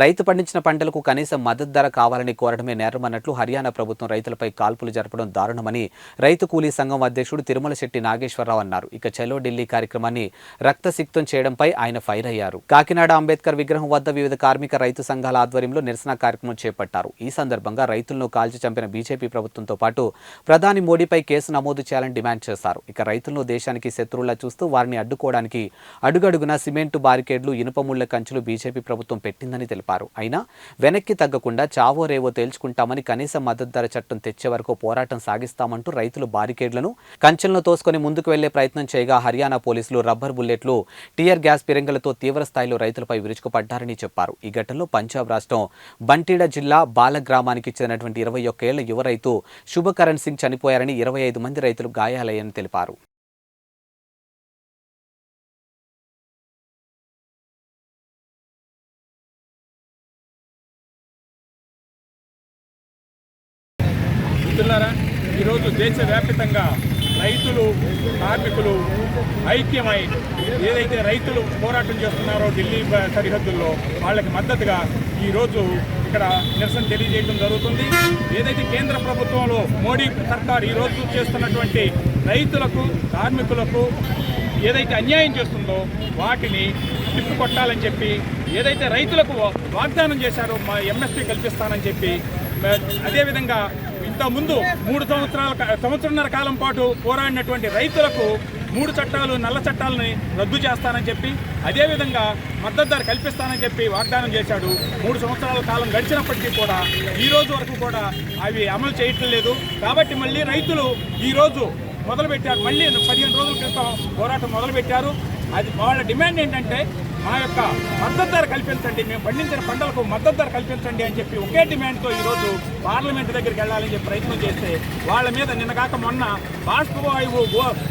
రైతు పండించిన పంటలకు కనీస మద్దతు ధర కావాలని కోరడమే నేరమన్నట్లు హర్యానా ప్రభుత్వం రైతులపై కాల్పులు జరపడం దారుణమని రైతు కూలీ సంఘం అధ్యక్షుడు తిరుమల శెట్టి నాగేశ్వరరావు అన్నారు. ఇక చలో ఢిల్లీ కార్యక్రమాన్ని రక్తసిక్తం చేయడంపై ఆయన ఫైర్ అయ్యారు. కాకినాడ అంబేద్కర్ విగ్రహం వద్ద వివిధ కార్మిక రైతు సంఘాల ఆధ్వర్యంలో నిరసన కార్యక్రమం చేపట్టారు. ఈ సందర్భంగా రైతులను కాల్చి చంపిన బీజేపీ ప్రభుత్వంతో పాటు ప్రధాని మోడీపై కేసు నమోదు చేయాలని డిమాండ్ చేశారు. ఇక రైతులను దేశానికి శత్రువులా చూస్తూ వారిని అడ్డుకోవడానికి అడుగడుగునా సిమెంటు బారికేడ్లు ఇనుపముళ్ళ కంచులు బీజేపీ ప్రభుత్వం పెట్టిందని తెలిపారు. అయినా వెనక్కి తగ్గకుండా చావో రేవో తేల్చుకుంటామని కనీస మద్దతు ధర చట్టం తెచ్చే వరకు పోరాటం సాగిస్తామంటూ రైతులు బారికేడ్లను. కంచెలను తోసుకొని ముందుకు వెళ్ళే ప్రయత్నం చేయగా హర్యానా పోలీసులు రబ్బర్ బుల్లెట్లు టియర్ గ్యాస్ పిరంగలతో తీవ్ర స్థాయిలో రైతులపై విరుచుకుపడ్డారని చెప్పారు. ఈ ఘటనలో పంజాబ్ రాష్ట్రం బంటీడ జిల్లా బాల గ్రామానికి చెందినటువంటి ఇరవై ఒక్కేళ్ళ యువ రైతు శుభకరణ్ సింగ్ చనిపోయారని ఇరవై ఐదు మంది రైతులు గాయాలయ్యని తెలిపారు. దేశవ్యాప్తంగా రైతులు కార్మికులు ఐక్యమై ఏదైతే రైతులు పోరాటం చేస్తున్నారో ఢిల్లీ సరిహద్దుల్లో వాళ్ళకి మద్దతుగా ఈరోజు ఇక్కడ నిరసన తెలియజేయడం జరుగుతుంది. ఏదైతే కేంద్ర ప్రభుత్వంలో మోడీ సర్కార్ ఈరోజు చేస్తున్నటువంటి రైతులకు కార్మికులకు ఏదైతే అన్యాయం చేస్తుందో వాటిని తిప్పు కొట్టాలని చెప్పి ఏదైతే రైతులకు వాగ్దానం చేశారో మా ఎంఎస్పీ కల్పిస్తానని చెప్పి అదేవిధంగా ఇంతకుముందు మూడు సంవత్సరాల సంవత్సరంన్నర కాలం పాటు పోరాడినటువంటి రైతులకు మూడు చట్టాలు నల్ల చట్టాలని రద్దు చేస్తానని చెప్పి అదేవిధంగా మద్దతు ధర కల్పిస్తానని చెప్పి వాగ్దానం చేశాడు. మూడు సంవత్సరాల కాలం గడిచినప్పటికీ కూడా ఈ రోజు వరకు కూడా అవి అమలు చేయటం లేదు. కాబట్టి మళ్ళీ రైతులు ఈరోజు మొదలుపెట్టారు. మళ్ళీ పదిహేను రోజుల క్రితం పోరాటం మొదలుపెట్టారు. అది వాళ్ళ డిమాండ్ ఏంటంటే మా యొక్క మద్దతు ధర కల్పించండి మేము పండించిన పంటలకు మద్దతు ధర కల్పించండి అని చెప్పి ఒకే డిమాండ్తో ఈరోజు పార్లమెంట్ దగ్గరికి వెళ్ళాలని చెప్పి ప్రయత్నం చేస్తే వాళ్ళ మీద నిన్నగాక మొన్న బాష్పవాయువు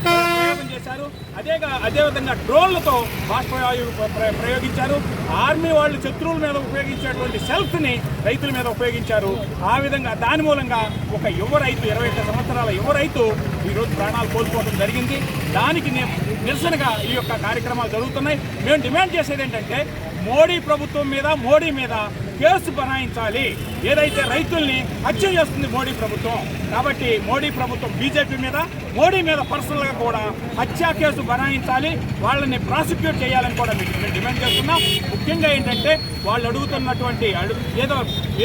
ప్రయోగం చేశారు. అదేగా అదేవిధంగా డ్రోన్లతో బాష్పవాయువు ప్ర- ప్రయోగించారు. ఆర్మీ వాళ్ళు శత్రువుల మీద ఉపయోగించేటువంటి సెల్ఫ్ని రైతుల మీద ఉపయోగించారు. ఆ విధంగా దాని మూలంగా ఒక యువ రైతు ఇరవై సంవత్సరాల యువ రైతు ఈరోజు ప్రాణాలు కోల్పోవడం జరిగింది. దానికి నిరసనగా ఈ యొక్క కార్యక్రమాలు జరుగుతున్నాయి. మేము డిమాండ్ చేసేది ఏంటంటే మోడీ ప్రభుత్వం మీద మోడీ మీద కేసు బనాయించాలి. ఏదైతే రైతుల్ని హత్య చేస్తుంది మోడీ ప్రభుత్వం కాబట్టి మోడీ ప్రభుత్వం బీజేపీ మీద మోడీ మీద పర్సనల్గా కూడా హత్యా కేసు బనాయించాలి. వాళ్ళని ప్రాసిక్యూట్ చేయాలని కూడా మీకు మేము డిమాండ్ చేస్తున్నాం. ముఖ్యంగా ఏంటంటే వాళ్ళు అడుగుతున్నటువంటి అడుగు ఏదో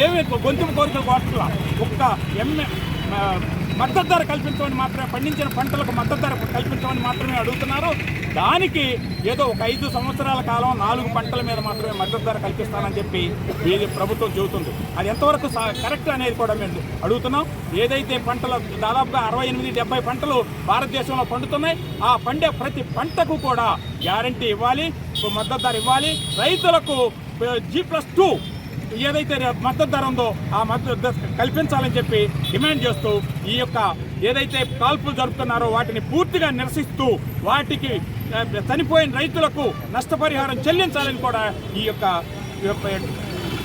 ఏమి గొంతు కోరికలు కోరట్లా ఒక్క ఎంఏ మద్దతు ధర కల్పించమని మాత్రమే పండించిన పంటలకు మద్దతు ధర కల్పించమని మాత్రమే అడుగుతున్నారు. దానికి ఏదో ఒక ఐదు సంవత్సరాల కాలం నాలుగు పంటల మీద మాత్రమే మద్దతు ధర కల్పిస్తానని చెప్పి ఇది ప్రభుత్వం చెబుతుంది. అది ఎంతవరకు సా- కరెక్ట్ అనేది కూడా మేము అడుగుతున్నాం. ఏదైతే పంటలు దాదాపుగా అరవై ఎనిమిది డెబ్బై పంటలు భారతదేశంలో పండుతున్నాయి ఆ పండే ప్రతి పంటకు కూడా గ్యారంటీ ఇవ్వాలి మద్దతు ధర ఇవ్వాలి. రైతులకు జీ ప్లస్ టూ ఏదైతే మద్దతు ధర ఉందో ఆ మద్దతు కల్పించాలని చెప్పి డిమాండ్ చేస్తూ ఈ యొక్క ఏదైతే కాల్పులు జరుపుతున్నారో వాటిని పూర్తిగా నిరసిస్తూ వాటికి చనిపోయిన రైతులకు నష్టపరిహారం చెల్లించాలని కూడా ఈ యొక్క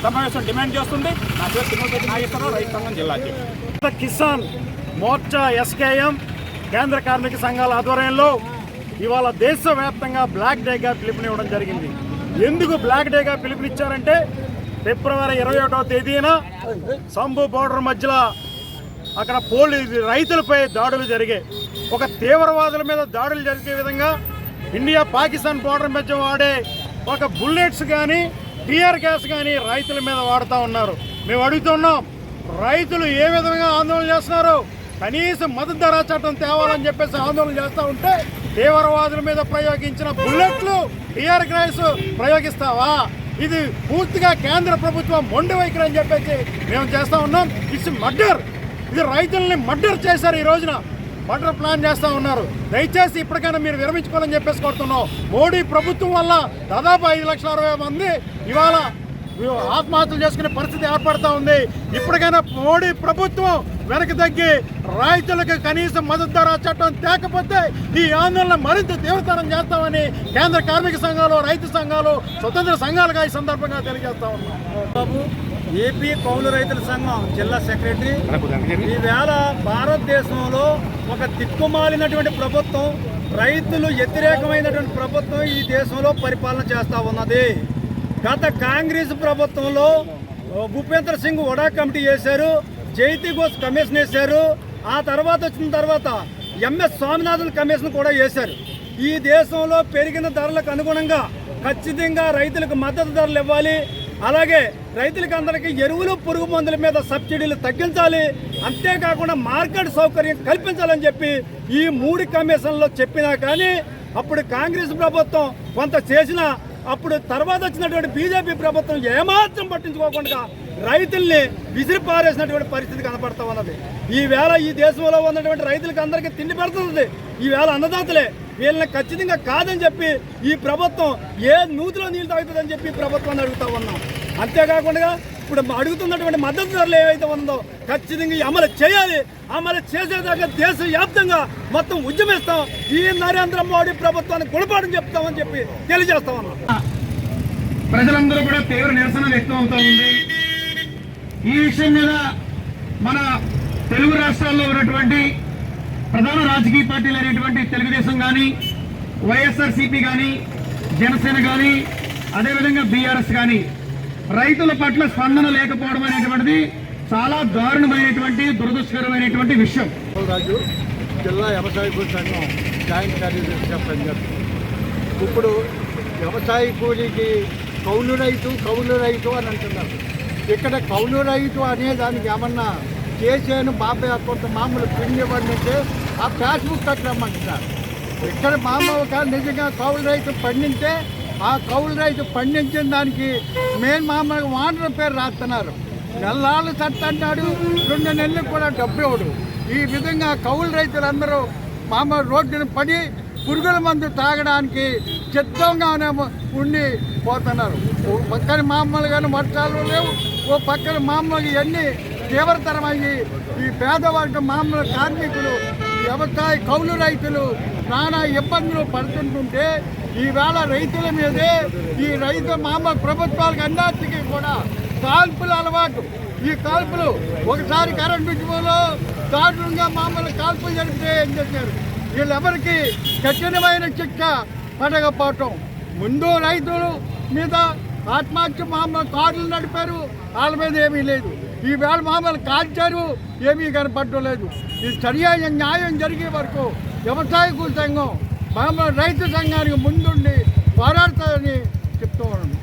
సమావేశం డిమాండ్ చేస్తుంది. నా పేరు తిరుమల నాగేశ్వరరావు రైతు సంఘం జిల్లా కిసాన్ మోర్చా ఎస్కేఎం కేంద్ర కార్మిక సంఘాల ఆధ్వర్యంలో ఇవాళ దేశవ్యాప్తంగా బ్లాక్ డేగా పిలుపునివ్వడం జరిగింది. ఎందుకు బ్లాక్ డేగా పిలుపునిచ్చారంటే ఫిబ్రవరి ఇరవై ఒకటో తేదీన సంబు బోర్డర్ మధ్యలో అక్కడ పోలీ రైతులపై దాడులు జరిగాయి. ఒక తీవ్రవాదుల మీద దాడులు జరిగే విధంగా ఇండియా పాకిస్తాన్ బోర్డర్ మధ్య వాడే ఒక బుల్లెట్స్ కానీ టీఆర్ గ్యాస్ కానీ రైతుల మీద వాడుతూ ఉన్నారు. మేము అడుగుతున్నాం రైతులు ఏ విధంగా ఆందోళన చేస్తున్నారు? కనీసం మద్దతు ధర చట్టం తేవాలని చెప్పేసి ఆందోళన చేస్తూ ఉంటే తీవ్రవాదుల మీద ప్రయోగించిన బుల్లెట్లు టీఆర్ గ్యాస్ ప్రయోగిస్తావా? ఇది పూర్తిగా కేంద్ర ప్రభుత్వం మొండి వైఖరి అని చెప్పేసి మేము చేస్తూ ఉన్నాం. ఇట్స్ మర్డర్ ఇది రైతుల్ని మర్డర్ చేశారు ఈ రోజున. మర్డర్ ప్లాన్ చేస్తూ ఉన్నారు. దయచేసి ఇప్పటికైనా మీరు విరమించుకోవాలని చెప్పేసి కోరుతున్నాం. మోడీ ప్రభుత్వం వల్ల దాదాపు ఐదు లక్షల అరవై మంది ఇవాళ ఆత్మహత్యలు చేసుకునే పరిస్థితి ఏర్పడతా ఉంది. ఇప్పటికైనా మోడీ ప్రభుత్వం వెనక్కి తగ్గి రైతులకు కనీసం మద్దతు ధర చట్టం తేకపోతే ఈ ఆందోళన మరింత తీవ్రతరం చేస్తామని కేంద్ర కార్మిక సంఘాలు రైతు సంఘాలు స్వతంత్ర సంఘాలుగా ఈ సందర్భంగా తెలియజేస్తా ఉన్నాం. బాబు ఏపీ కౌలు రైతుల సంఘం జిల్లా సెక్రటరీ ఈవేళ భారతదేశంలో ఒక దిక్కుమాలినటువంటి ప్రభుత్వం రైతులు వ్యతిరేకమైనటువంటి ప్రభుత్వం ఈ దేశంలో పరిపాలన చేస్తూ ఉన్నది. గత కాంగ్రెస్ ప్రభుత్వంలో భూపేంద్ర సింగ్ వడా కమిటీ వేశారు జైతి ఘోష్ కమిషన్ వేశారు ఆ తర్వాత వచ్చిన తర్వాత ఎంఎస్ స్వామినాథన్ కమిషన్ కూడా వేశారు. ఈ దేశంలో పెరిగిన ధరలకు అనుగుణంగా ఖచ్చితంగా రైతులకు మద్దతు ధరలు ఇవ్వాలి. అలాగే రైతులకు అందరికీ ఎరువులు పురుగు మందుల మీద సబ్సిడీలు తగ్గించాలి. అంతేకాకుండా మార్కెట్ సౌకర్యం కల్పించాలని చెప్పి ఈ మూడు కమిషన్లో చెప్పినా కానీ అప్పుడు కాంగ్రెస్ ప్రభుత్వం కొంత చేసినా అప్పుడు తర్వాత వచ్చినటువంటి బీజేపీ ప్రభుత్వం ఏమాత్రం పట్టించుకోకుండా రైతుల్ని విసిరిపారేసినటువంటి పరిస్థితి కనపడతా ఉన్నది. ఈ వేళ ఈ దేశంలో ఉన్నటువంటి రైతులకు అందరికీ తిండి పెడుతుంది. ఈ వేళ అన్నదాతలే వీళ్ళని ఖచ్చితంగా కాదని చెప్పి ఈ ప్రభుత్వం ఏ నూతిలో నీళ్ళు తాగుతుందని చెప్పి ప్రభుత్వాన్ని అడుగుతా ఉన్నాం. అంతేకాకుండా ఇప్పుడు అడుగుతున్నటువంటి మద్దతు ధరలు ఏవైతే ఉందో ఖచ్చితంగా అమలు చేయాలి. అమలు చేసేదాకా దేశవ్యాప్తంగా మొత్తం ఉద్యమిస్తాం. ఈ నరేంద్ర మోడీ ప్రభుత్వాన్ని గుణపాఠం చెప్తామని చెప్పి తెలియజేస్తా ఉన్నాం. ప్రజలందరూ కూడా తీవ్ర నిరసన వ్యక్తం అవుతా ఉంది. ఈ విషయం మీద మన తెలుగు రాష్ట్రాల్లో ఉన్నటువంటి ప్రధాన రాజకీయ పార్టీలు అయినటువంటి తెలుగుదేశం కానీ వైఎస్ఆర్సీపీ కానీ జనసేన కానీ అదేవిధంగా బీఆర్ఎస్ కానీ రైతుల పట్ల స్పందన లేకపోవడం అనేటువంటిది చాలా దారుణమైనటువంటి దురదృష్టకరమైనటువంటి విషయం. రాజు జిల్లా వ్యవసాయ కూలీ సంఘం జాయింట్ కార్యదర్శిగా పనిచేస్తుంది. ఇప్పుడు వ్యవసాయ కూలీకి కౌలు రైతు కౌలు రైతు అని అంటున్నారు. ఇక్కడ కౌలు రైతు అనే దానికి ఏమన్నా చేసేను బాబాయ్ కొంత మామూలు పిండి ఇవ్వండి ఆ ఫేస్బుక్ కట్టమంటున్నారు ఇక్కడ మామూలు నిజంగా కౌలు రైతు పండింటే ఆ కౌలు రైతు పండించిన దానికి మేము మామూలుగా వానర్ పేరు రాస్తున్నారు. నెలలు చట్ట అంటాడు రెండు నెలలకు కూడా డబ్బు ఇవ్వడు. ఈ విధంగా కౌలు రైతులందరూ మామూలు రోడ్డును పడి పురుగుల మందు తాగడానికి చిత్తంగానే ఉండి పోతున్నారు. ఓ పక్కన మామూలుగానే వర్షాలు లేవు. ఓ పక్కన మామూలుగా ఇవన్నీ తీవ్రతరమయ్యి ఈ పేదవర్గం మామూలు కార్మికులు వ్యవసాయ కౌలు రైతులు నానా ఇబ్బందులు పడుతుంటుంటే ఈవేళ రైతుల మీదే ఈ రైతు మామూలు ప్రభుత్వాలకు అన్నిటికీ కూడా కాల్పులు అలవాటు. ఈ కాల్పులు ఒకసారి కరెంట్ ఉద్యమంలో దారుణంగా మామూలు కాల్పులు జరిపితే ఏం చేశారు వీళ్ళెవరికి కఠినమైన శిక్ష పడకపోవటం. ముందు రైతులు మీద ఆత్మహత్య మామూలు కార్లు నడిపారు. వాళ్ళ మీద ఏమీ లేదు. ఈ మామూలు కాల్చారు ఏమీ కనపడటం లేదు. ఈ సరియైన న్యాయం జరిగే వరకు వ్యవసాయ సంఘం మా రైతు సంఘానికి ముందుండి పోరాడతారని చెప్తూ ఉన్నాను